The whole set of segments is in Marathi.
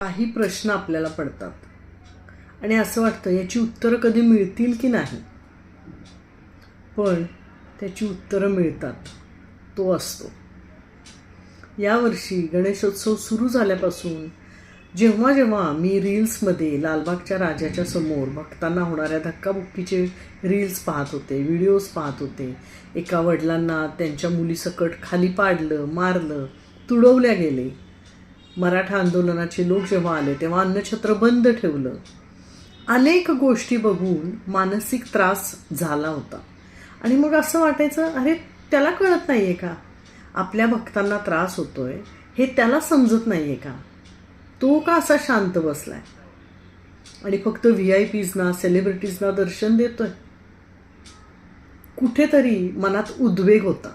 काही प्रश्न आपल्याला पडतात. आणि असं वाटतं याची उत्तरं कधी मिळतील की नाही? पण त्याची उत्तरं मिळतात. तो असतो. यावर्षी गणेशोत्सव सुरू झाल्यापासून जेव्हा जेव्हा मी रील्समध्ये लालबागच्या राजाच्या समोर भक्तांना होणाऱ्या धक्काबुक्कीचे रील्स पाहत होते व्हिडिओज पाहत होते एका वडिलांना त्यांच्या मुलीसकट खाली पाडलं मारलं तुडवल्या गेले. मराठा आंदोलनाचे लोक जेव्हा आले तेव्हा अन्नछत्र बंद ठेवलं. अनेक गोष्टी बघून मानसिक त्रास झाला होता. आणि मग असं वाटायचं अरे त्याला कळत नाही आहे का? आपल्या भक्तांना त्रास होतोय हे त्याला समजत नाही आहे का? तो का असा शांत बसलाय? आणि फक्त व्ही आय पीजना सेलिब्रिटीजना दर्शन देतोय. कुठेतरी मनात उद्वेग होता.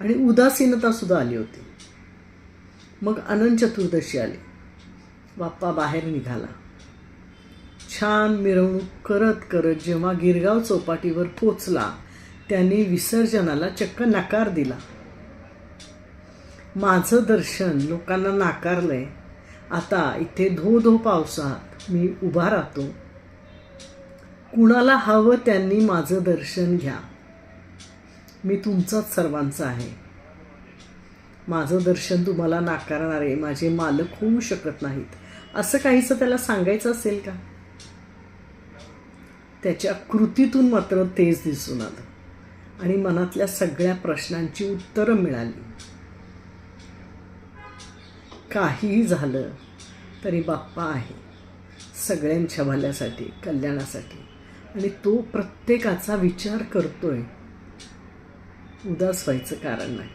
आणि उदासीनता सुद्धा आली होती. मग अनंत चतुर्दशी आली. बाप्पा बाहेर निघाला. छान मिरवणूक करत करत जेव्हा गिरगाव चौपाटीवर पोचला त्यांनी विसर्जनाला चक्क नकार दिला. माझं दर्शन लोकांना नाकारलंय. आता इथे धो धो पावसात मी उभा राहतो. कुणाला हवं त्यांनी माझं दर्शन घ्या. मी तुमचाच सर्वांचा आहे. माझं दर्शन तुम्हाला नाकारणारे माझे मालक होऊ शकत नाहीत. असं काहीचं त्याला सांगायचं असेल का? त्याच्या कृतीतून मात्र तेच दिसून आलं. आणि मनातल्या सगळ्या प्रश्नांची उत्तरं मिळाली. काहीही झालं तरी बाप्पा आहे. सगळ्यांच्या भल्यासाठी कल्याणासाठी. आणि तो प्रत्येकाचा विचार करतोय. उदास व्हायचं कारण नाही.